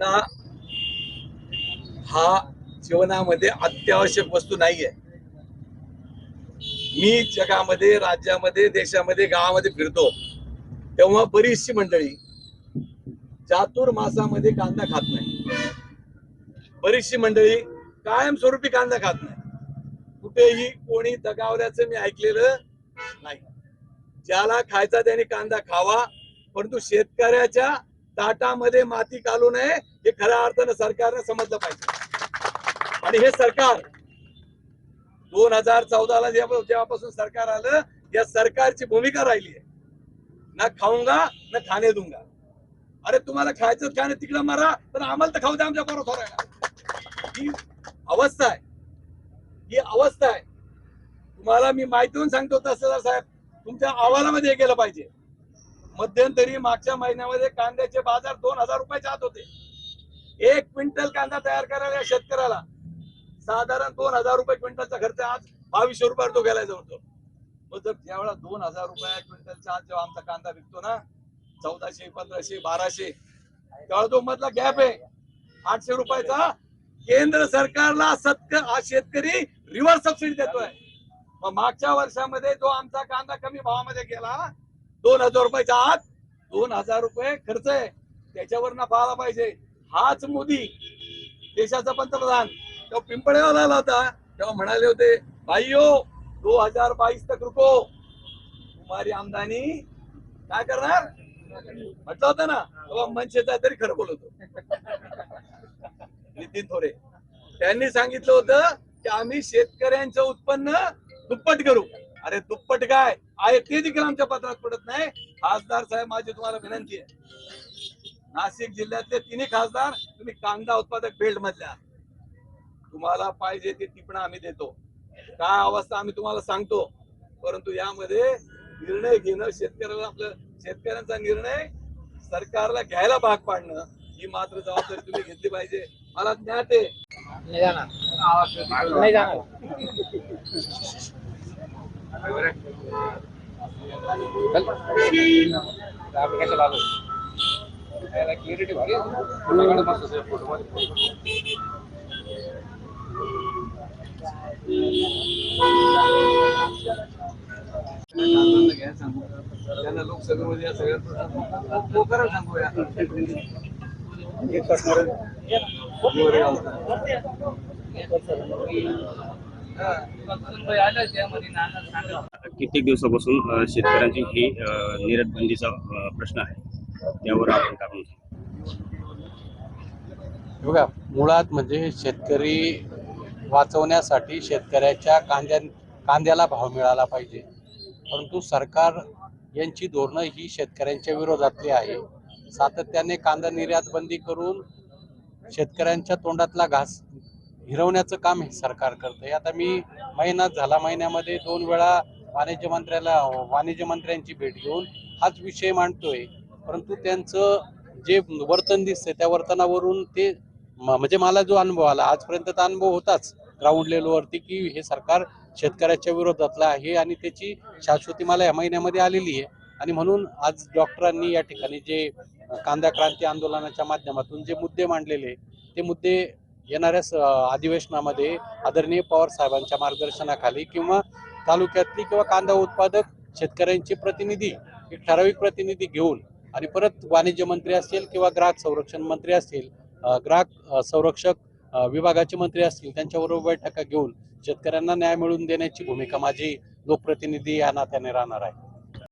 कांदा हा जीवनामध्ये अत्यावश्यक वस्तू नाहीये. मी जगामध्ये राज्यामध्ये देशामध्ये गावामध्ये फिरतो तेव्हा बरीचशी मंडळी चातुर्मासामध्ये कांदा खात नाही. बरीचशी मंडळी कायमस्वरूपी कांदा खात नाही. कुठेही कोणी दगावल्याचं मी ऐकलेलं नाही. ज्याला खायचा त्याने कांदा खावा परंतु शेतकऱ्याच्या ताटामध्ये माती घालू नये हे खऱ्या अर्थानं सरकारनं समजलं पाहिजे. आणि हे सरकार दोन हजार चौदाला जेव्हापासून सरकार आलं या सरकारची भूमिका राहिली आहे. ना खाऊंगा ना खाणे दूंगा. अरे तुम्हाला खायचं खाणे तिकडं मारा तर आम्हाला तर खाऊ द्या आमच्या बरोबर थोरायला ही अवस्था आहे. ही अवस्था आहे. तुम्हाला मी माहिती सांगतो तहसीलदार साहेब. तुमच्या अहवालामध्ये हे केलं पाहिजे. मध्यंतरी मागच्या महिन्यामध्ये कांद्याचे बाजार दोन हजार रुपयाच्या आत होते. एक क्विंटल कांदा तयार करायला या शेतकऱ्याला साधारण दोन हजार रुपये क्विंटलचा खर्च आज बावीसशे रुपयावर तो गेला जातो मग जर ज्यावेळेला दोन हजार रुपया क्विंटलचा आज जेव्हा आमचा कांदा विकतो ना चौदाशे पंधराशे बाराशे त्यावेळेला तो मधला गॅप आहे. आठशे रुपयाचा केंद्र सरकारला सत्क हा शेतकरी रिव्हर्स सबसिडी देतोय. मग मागच्या वर्षामध्ये जो आमचा कांदा कमी भावामध्ये गेला दोन हजार रुपयाच्या आत दोन हजार रुपये खर्च आहे. त्याच्यावर ना पाहायला पाहिजे. हाच मोदी देशाचा पंतप्रधान. तेव्हा पिंपळेवाला आला होता. तेव्हा म्हणाले होते भाईयो दो हजार बाईस तक रुको. कुमारी आमदानी काय करणार? म्हटलं होतं ना तेव्हा मनसेचा तरी खरं बोलतो नितीन थोरे. त्यांनी सांगितलं होतं की आम्ही शेतकऱ्यांचं उत्पन्न दुप्पट करू. अरे दुप्पट काय आहे ते देखील आमच्या पत्रात पडत नाही. खासदार साहेब माझी तुम्हाला विनंती आहे. नाशिक जिल्ह्यातले तिन्ही खासदार तुम्ही कांदा उत्पादक बेल्ट मधल्या. तुम्हाला पाहिजे ती टिपणं आम्ही देतो. काय अवस्था आम्ही तुम्हाला सांगतो. परंतु यामध्ये निर्णय घेणं शेतकऱ्याला आपलं शेतकऱ्यांचा निर्णय सरकारला घ्यायला भाग पाडणं ही मात्र जबाबदारी तुम्ही घेतली पाहिजे. मला ज्ञात आहे. नाही जाणार नाही जाणार आम्ही कशाला आलो क्लिअरिटी भारी आहे. मस्त आहे photo मध्ये. त्यांना लोकसभेमध्ये या सगळ्या लोकांना सांगूया कित्येक दिवसापासून शेतकऱ्यांची ही निर्यात बंदीचा प्रश्न आहे. त्यावर आपण काय बघा मुळात म्हणजे शेतकरी वाचवण्यासाठी शेतकऱ्याच्या कांद्या कांद्याला भाव मिळाला पाहिजे. परंतु सरकार यांची धोरणं ही शेतकऱ्यांच्या विरोधातली आहे. सातत्याने कांदा निर्यात बंदी करून शेतकऱ्यांच्या तोंडातला घास हिरवण्याचं काम हे सरकार करतंय. आता मी महिनाच झाला महिन्यामध्ये दोन वेळा वाणिज्य मंत्र्याला वाणिज्य मंत्र्यांची भेट घेऊन हाच विषय मांडतोय. परंतु त्यांचं जे वर्तन दिसतंय त्या वर्तनावरून ते म- म्हणजे मला जो अनुभव आला आजपर्यंतचा अनुभव होताच ग्राउंड लेवलवरती की हे सरकार शेतकऱ्याच्या विरोधातलं आहे आणि त्याची शाश्वती मला या महिन्यामध्ये आलेली आहे. आणि म्हणून आज डॉक्टरांनी या ठिकाणी जे कांदा क्रांती आंदोलनाच्या माध्यमातून जे मुद्दे मांडलेले ते मुद्दे येणाऱ्या स- अधिवेशनामध्ये आदरणीय पवार साहेबांच्या मार्गदर्शनाखाली किंवा तालुक्यातली किंवा कांदा उत्पादक शेतकऱ्यांचे प्रतिनिधी एक ठराविक प्रतिनिधी घेऊन आणि परत वाणिज्य मंत्री असतील किंवा ग्राहक संरक्षण मंत्री असतील ग्राहक संरक्षक विभागाचे मंत्री असतील त्यांच्याबरोबर बैठका घेऊन शेतकऱ्यांना न्याय मिळवून देण्याची भूमिका माझी लोकप्रतिनिधी या नात्याने राहणार आहे.